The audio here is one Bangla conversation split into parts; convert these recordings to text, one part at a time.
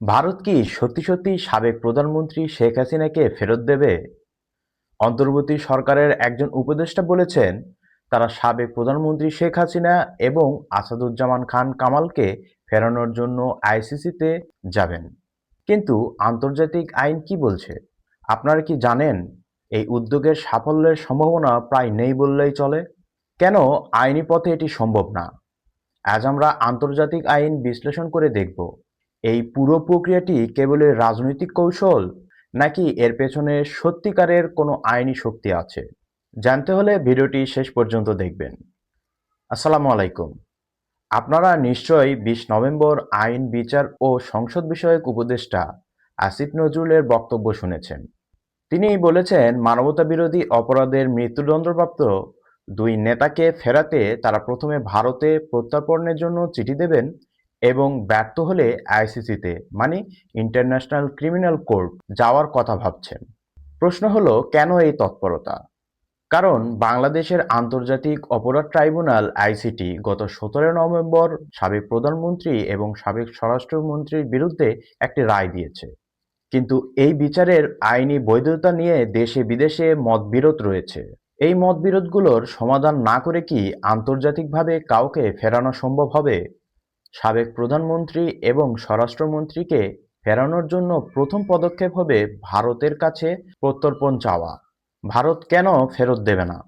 ভারত কি সত্যি সত্যি সাবেক প্রধানমন্ত্রী শেখ হাসিনাকে ফেরত দেবে? অন্তর্বর্তী সরকারের একজন উপদেষ্টা বলেছেন, তারা সাবেক প্রধানমন্ত্রী শেখ হাসিনা এবং আসাদুজ্জামান খান কামালকে ফেরানোর জন্য আইসিসিতে যাবেন। কিন্তু আন্তর্জাতিক আইন কি বলছে? আপনারা কি জানেন, এই উদ্যোগের সাফল্যের সম্ভাবনা প্রায় নেই বললেই চলে? কেন আইনি পথে এটি সম্ভব না? আজ আমরা আন্তর্জাতিক আইন বিশ্লেষণ করে দেখব। এই পুরো প্রক্রিয়াটি কেবলই রাজনৈতিক কৌশল, নাকি এর পেছনে সত্যিকারের কোনো আইনি শক্তি আছে? জানতে হলে ভিডিওটি শেষ পর্যন্ত দেখবেন। আসসালামু আলাইকুম। আপনারা নিশ্চয়ই বিশ নভেম্বর আইন, বিচার ও সংসদ বিষয়ক উপদেষ্টা আসিফ নজরুলের বক্তব্য শুনেছেন। তিনি বলেছেন, মানবতা বিরোধী অপরাধের মৃত্যুদণ্ডপ্রাপ্ত দুই নেতাকে ফেরাতে তারা প্রথমে ভারতে প্রত্যর্পণের জন্য চিঠি দেবেন এবং ব্যর্থ হলে আইসিসিতে মানে ইন্টারন্যাশনাল ক্রিমিনাল কোর্ট, যাওয়ার কথা ভাবছেন। প্রশ্ন হলো, কেন এই তৎপরতা? কারণ বাংলাদেশের আন্তর্জাতিক অপরাধ ট্রাইব্যুনাল, আইসিটি, গত সতেরো নভেম্বর সাবেক প্রধানমন্ত্রী এবং সাবেক স্বরাষ্ট্রমন্ত্রীর বিরুদ্ধে একটি রায় দিয়েছে। কিন্তু এই বিচারের আইনি বৈধতা নিয়ে দেশে বিদেশে মতবিরোধ রয়েছে। এই মতবিরোধগুলোর সমাধান না করে কি আন্তর্জাতিকভাবে কাউকে ফেরানো সম্ভব হবে? সাবেক প্রধানমন্ত্রী এবং স্বরাষ্ট্রমন্ত্রীকে ফেরানোর জন্য প্রথম পদক্ষেপ হবে ভারতের কাছে প্রত্যর্পণ চাওয়া। ভারত কেন ফেরত দেবে না?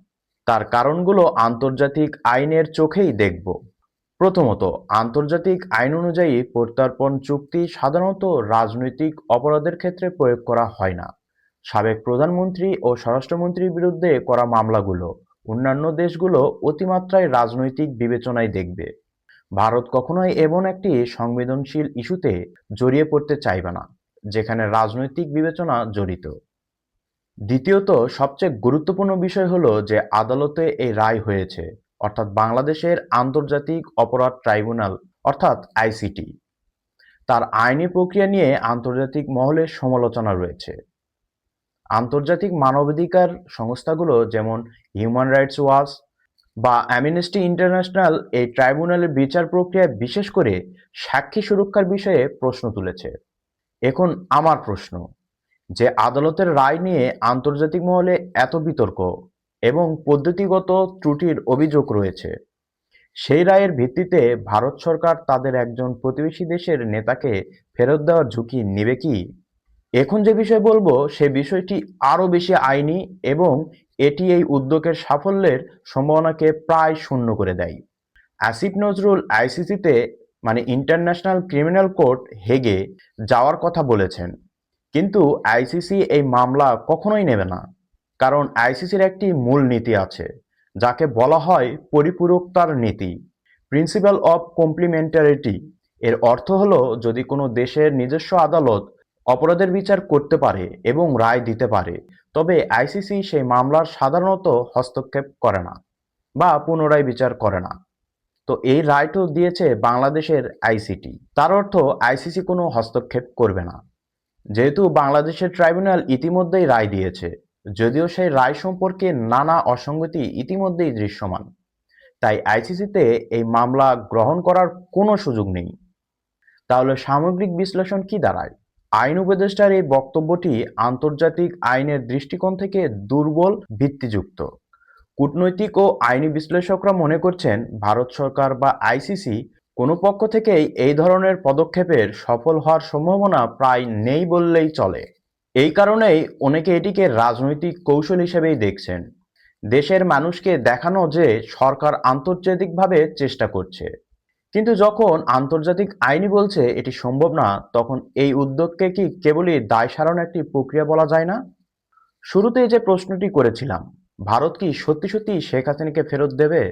তার কারণগুলো আন্তর্জাতিক আইনের চোখেই দেখব। প্রথমত, আন্তর্জাতিক আইন অনুযায়ী প্রত্যর্পণ চুক্তি সাধারণত রাজনৈতিক অপরাধের ক্ষেত্রে প্রয়োগ করা হয় না। সাবেক প্রধানমন্ত্রী ও স্বরাষ্ট্রমন্ত্রীর বিরুদ্ধে করা মামলাগুলো অন্যান্য দেশগুলো অতিমাত্রায় রাজনৈতিক বিবেচনায় দেখবে। ভারত কখনোই এমন একটি সংবেদনশীল ইস্যুতে জড়িয়ে পড়তে চাইবে না, যেখানে রাজনৈতিক বিবেচনা জড়িত। দ্বিতীয়ত, সবচেয়ে গুরুত্বপূর্ণ বিষয় হলো যে আদালতে এই রায় হয়েছে, অর্থাৎ বাংলাদেশের আন্তর্জাতিক অপরাধ ট্রাইব্যুনাল, অর্থাৎ আইসিটি। তার আইনি প্রক্রিয়া নিয়ে আন্তর্জাতিক মহলে সমালোচনা রয়েছে। আন্তর্জাতিক মানবাধিকার সংস্থাগুলো যেমন হিউম্যান রাইটস ওয়াচ বা অ্যামনেস্টি ইন্টারন্যাশনাল এই ট্রাইব্যুনালের বিচার প্রক্রিয়ায় বিশেষ করে সাক্ষী সুরক্ষার বিষয়ে প্রশ্ন তুলেছে। এখন আমার প্রশ্ন, যে আদালতের রায় নিয়ে আন্তর্জাতিক মহলে এত বিতর্ক এবং পদ্ধতিগত ত্রুটির অভিযোগ রয়েছে, সেই রায়ের ভিত্তিতে ভারত সরকার তাদের একজন প্রতিবেশী দেশের নেতাকে ফেরত দেওয়ার ঝুঁকি নেবে কি? এখন যে বিষয় বলব, সে বিষয়টি আরও বেশি আইনি এবং এটি এই উদ্যোগের সাফল্যের সম্ভাবনাকে প্রায় শূন্য করে দেয়। আসিফ নজরুল আইসিসিতে মানে ইন্টারন্যাশনাল ক্রিমিনাল কোর্ট হেগে যাওয়ার কথা বলেছেন। কিন্তু আইসিসি এই মামলা কখনোই নেবে না। কারণ আইসিসির একটি মূল নীতি আছে, যাকে বলা হয় পরিপূরকতার নীতি। প্রিন্সিপাল অফ কমপ্লিমেন্টারিটি, এর অর্থ হলো যদি কোনো দেশের নিজস্ব আদালত অপরাধের বিচার করতে পারে এবং রায় দিতে পারে তবে আইসিসি সেই মামলার সাধারণত হস্তক্ষেপ করে না বা পুনরায় বিচার করে না। তো এই রায়টা দিয়েছে বাংলাদেশের আইসিটি। তার অর্থ আইসিসি কোনো হস্তক্ষেপ করবে না। যেহেতু বাংলাদেশের ট্রাইব্যুনাল ইতিমধ্যেই রায় দিয়েছে, যদিও সেই রায় সম্পর্কে নানা অসঙ্গতি ইতিমধ্যেই দৃশ্যমান। তাই আইসিসিতে এই মামলা গ্রহণ করার কোনো সুযোগ নেই। তাহলে সামগ্রিক বিশ্লেষণ কি দাঁড়ায়? আইন উপদেষ্টার এই বক্তব্যটি আন্তর্জাতিক আইনের দৃষ্টিকোণ থেকে দুর্বল, ভিত্তিযুক্ত। কূটনৈতিক ও আইনি বিশ্লেষকরা মনে করছেন, ভারত সরকার বা আইসিসি কোনো পক্ষ থেকেই এই ধরনের পদক্ষেপের সফল হওয়ার সম্ভাবনা প্রায় নেই বললেই চলে। এই কারণেই অনেকে এটিকে রাজনৈতিক কৌশল হিসেবেই দেখছেন। দেশের মানুষকে দেখানো যে সরকার আন্তর্জাতিকভাবে চেষ্টা করছে। কিন্তু যখন আন্তর্জাতিক আইনি বলছে এটি সম্ভব না, তখন এই উদ্যোগকে কি কেবলই দায় সারানোর একটি প্রক্রিয়া বলা যায় না? শুরুতেই যে প্রশ্নটি করেছিলাম, ভারত কি সত্যি সত্যি শেখ হাসিনাকে ফেরত দেবে?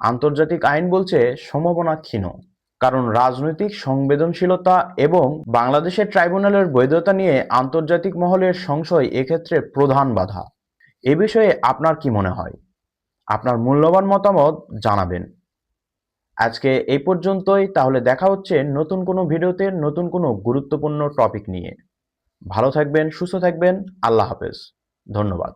আন্তর্জাতিক আইন বলছে সম্ভাবনা ক্ষীণ, কারণ রাজনৈতিক সংবেদনশীলতা এবং বাংলাদেশের ট্রাইব্যুনালের বৈধতা নিয়ে আন্তর্জাতিক মহলের সংশয় এক্ষেত্রে প্রধান বাধা। এ বিষয়ে আপনার কি মনে হয়? আপনার মূল্যবান মতামত জানাবেন। আজকে এই পর্যন্তই। তাহলে দেখা হচ্ছে নতুন কোনো ভিডিওতে নতুন কোনো গুরুত্বপূর্ণ টপিক নিয়ে। ভালো থাকবেন, সুস্থ থাকবেন, আল্লাহ হাফেজ। ধন্যবাদ।